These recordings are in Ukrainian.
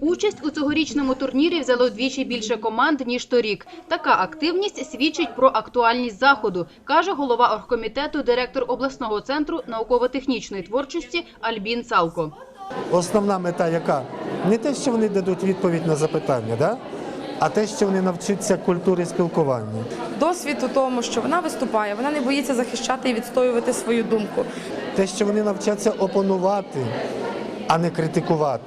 Участь у цьогорічному турнірі взяло вдвічі більше команд, ніж торік. Така активність свідчить про актуальність заходу, каже голова оргкомітету, директор обласного центру науково-технічної творчості Альбін Салко. Основна мета яка? Не те, що вони дадуть відповідь на запитання, да? а те, що вони навчаться культурі спілкування. досвід у тому, що вона виступає, вона не боїться захищати і відстоювати свою думку. Те, що вони навчаться опонувати, а не критикувати.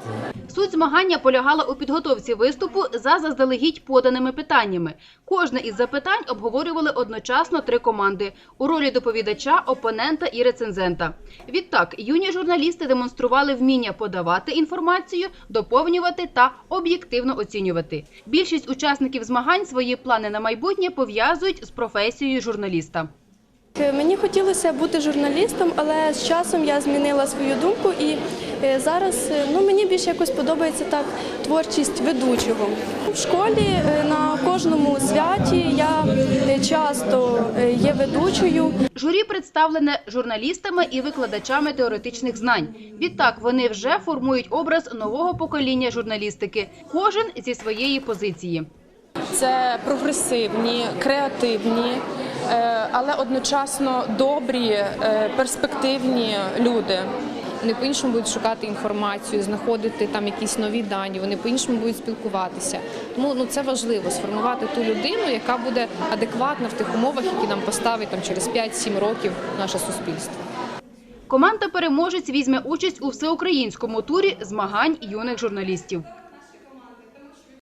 Суть змагання полягала у підготовці виступу за заздалегідь поданими питаннями. Кожне із запитань обговорювали одночасно три команди у ролі доповідача, опонента і рецензента. Відтак, юні журналісти демонстрували вміння подавати інформацію, доповнювати та об'єктивно оцінювати. Більшість учасників змагань свої плани на майбутнє пов'язують з професією журналіста. Мені хотілося бути журналістом, але з часом я змінила свою думку і зараз е, ну, мені більше якось подобається так творчість ведучого. В школі е, на кожному святі я е, часто е, є ведучою. Журі представлене журналістами і викладачами теоретичних знань. Відтак вони вже формують образ нового покоління журналістики, кожен зі своєї позиції. Це прогресивні, креативні, е, але одночасно добрі, е, перспективні люди. Вони по-іншому будуть шукати інформацію, знаходити там якісь нові дані, вони по-іншому будуть спілкуватися. Тому ну це важливо сформувати ту людину, яка буде адекватна в тих умовах, які нам поставить там через 5-7 років наше суспільство. Команда переможець візьме участь у всеукраїнському турі змагань юних журналістів.